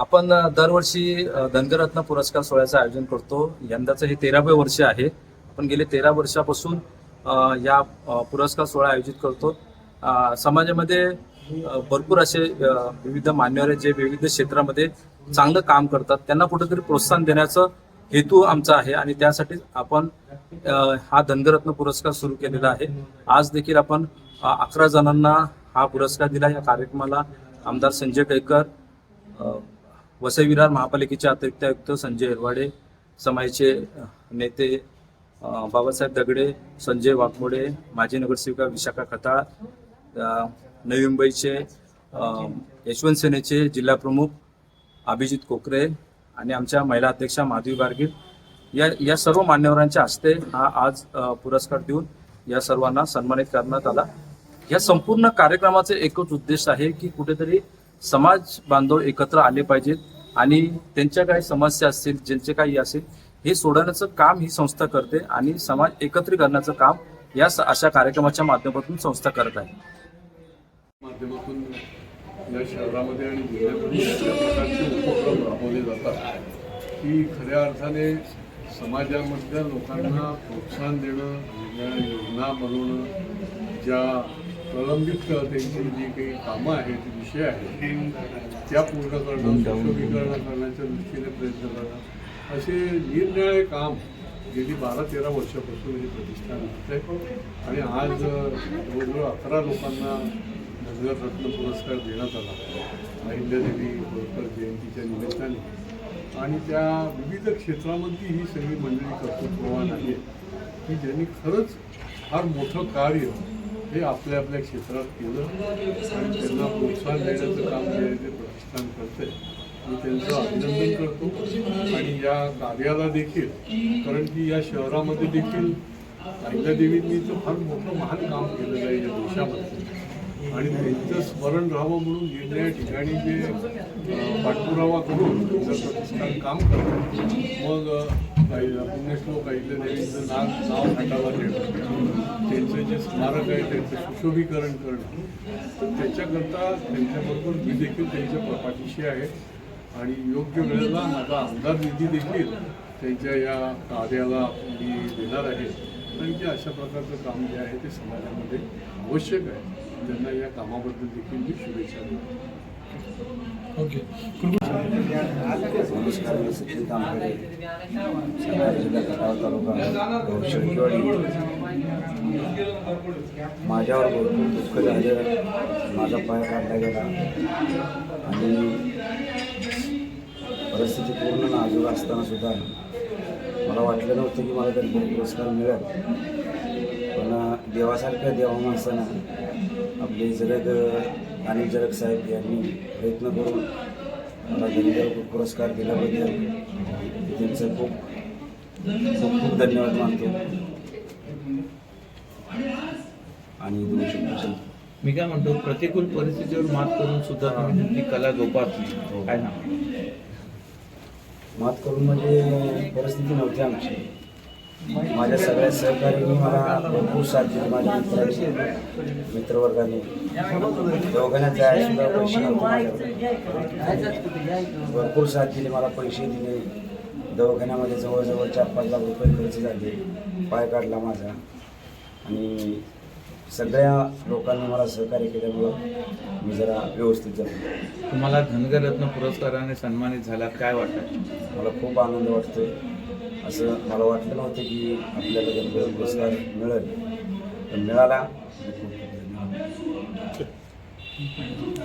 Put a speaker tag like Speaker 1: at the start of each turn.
Speaker 1: आपण दरवर्षी अ, धनगरत्न पुरस्कार सोहळ्याचं आयोजन करतो. यंदाचं हे तेरावे वर्ष आहे. आपण गेले तेरा वर्षापासून या पुरस्कार सोहळा आयोजित करतो. समाजामध्ये भरपूर असे विविध मान्यवर जे विविध क्षेत्रामध्ये चांगलं काम करतात. त्यांना कुठेतरी प्रोत्साहन देण्याचं हेतू आमचा आहे आणि त्यासाठी आपण हा धनगरत्न पुरस्कार सुरू केलेला आहे. आज देखील आपण अकरा जणांना हा पुरस्कार दिला. या कार्यक्रमाला आमदार संजय कैकर वसई विरार महापालिकेचे अतिरिक्त आयुक्त संजय हिरवाडे समाजचे नेते बाबासाहेब दगडे संजय वाघमोडे माजी नगरसेविका विशाखा खताळ नवी मुंबईचे यशवंत सेनेचे जिल्हाप्रमुख अभिजित कोकरे आणि आमच्या महिला अध्यक्षा माधवी गार्गील या या सर्व मान्यवरांच्या हस्ते हा आज पुरस्कार देऊन या सर्वांना सन्मानित करण्यात आला. या संपूर्ण कार्यक्रमाचे एकच उद्देश आहे की कुठेतरी समाज बांधव एकत्र आले पाहिजेत आणि त्यांच्या काही समस्या असतील ज्यांचे काही असेल हे सोडवण्याचं काम ही संस्था करते आणि समाज एकत्रीकरणाचं करण्याचं काम या अशा कार्यक्रमाच्या माध्यमातून संस्था करत आहे.
Speaker 2: माध्यमातून या शहरामध्ये आणि जिल्ह्यामध्ये प्रकारचे उपक्रम राबवले जातात की खऱ्या अर्थाने समाजामधल्या लोकांना प्रोत्साहन देणं योजना बनवणं ज्या प्रलंबित त्यांची जी काही कामं आहेत विषय आहेत त्या पूर्ण करणं सुशोभीकरण करण्याच्या दृष्टीने प्रयत्न करणं असे निरनिराळे काम गेली बारा तेरा वर्षापासून हे प्रतिष्ठान आहे आणि आज जवळजवळ अकरा लोकांना धनगररत्न पुरस्कार देण्यात आला. अहिल्यादेवी होळकर जयंतीच्या निमित्ताने. आणि त्या विविध क्षेत्रामधली ही सगळी मंडळी कर्तृत्ववान आहे की ज्यांनी खरंच फार मोठं कार्य हे आपल्या आपल्या क्षेत्रात केलं आणि त्यांना प्रोत्साहन देण्याचं काम जे आहे ते प्रतिष्ठान करते मी त्यांचं अभिनंदन करतो. आणि या कार्याला देखील कारण की या शहरामध्ये देखील अहिल्यादेवींनी तर फार मोठं महान काम केलेलं आहे या देशामध्ये. आणि त्यांचं स्मरण राहावं म्हणून निरनिराळ्या ठिकाणी जे पाठपुरावा करून जर प्रतिष्ठान काम करतं मग अं, काही पुण्यश्लोक अहिल्यादेवींचं नाव नाव हटावा देणं त्यांचं जे स्मारक आहे त्यांचं सुशोभीकरण करणं. तर त्याच्याकरता त्यांच्याबरोबर मी देखील त्यांच्या पाठीशी आहे. आणि योग्य वेळेला माझा आमदार निधी देखील त्यांच्या या कार्याला मी देणार आहे. कारण की अशा प्रकारचं काम जे आहे ते समाजामध्ये आवश्यक आहे. त्यांना या कामाबद्दल देखील मी शुभेच्छा देतो.
Speaker 3: ओके.
Speaker 4: माझ्यावर भरपूर दुःख झालं. माझा पाय काढला गेला. आणि परिस्थिती पूर्ण नाजूक असताना सुद्धा मला वाटलं नव्हतं की मला गणपती पुरस्कार मिळेल. पण देवासारख्या देवा माणसानं आपले जरग अनिल जरग साहेब यांनी प्रयत्न करून मला पुरस्कार दिल्याबद्दल त्यांचं खूप खूप खूप धन्यवाद मानतो. आणि.
Speaker 3: मी काय म्हणतो प्रतिकूल परिस्थितीवर मात करून सुद्धा तुम्ही तुमची कला जोपासली काय ना?
Speaker 4: मात करून म्हणजे परिस्थिती नव्हती आमची. माझ्या सगळ्या सहकार्यांनी मला भरपूर साथ दिली माझ्या मित्रांनी मित्रवर्गाने. दोघांना जायला सुद्धा पैसे नव्हते भरपूर साथ दिली मला पैसे दिले. दवाखान्यामध्ये जवळजवळ चार पाच लाख रुपये खर्च झाले. पाय काढला माझा. आणि सगळ्या लोकांनी मला सहकार्य केल्यामुळं मी जरा व्यवस्थित झालो.
Speaker 3: तुम्हाला धनगरत्न पुरस्काराने सन्मानित झाला काय वाटतं?
Speaker 4: मला खूप आनंद वाटतोय. असं मला वाटलं नव्हतं की आपल्याला गणपती पुरस्कार मिळेल. पण मिळाला. खूप खूप धन्यवाद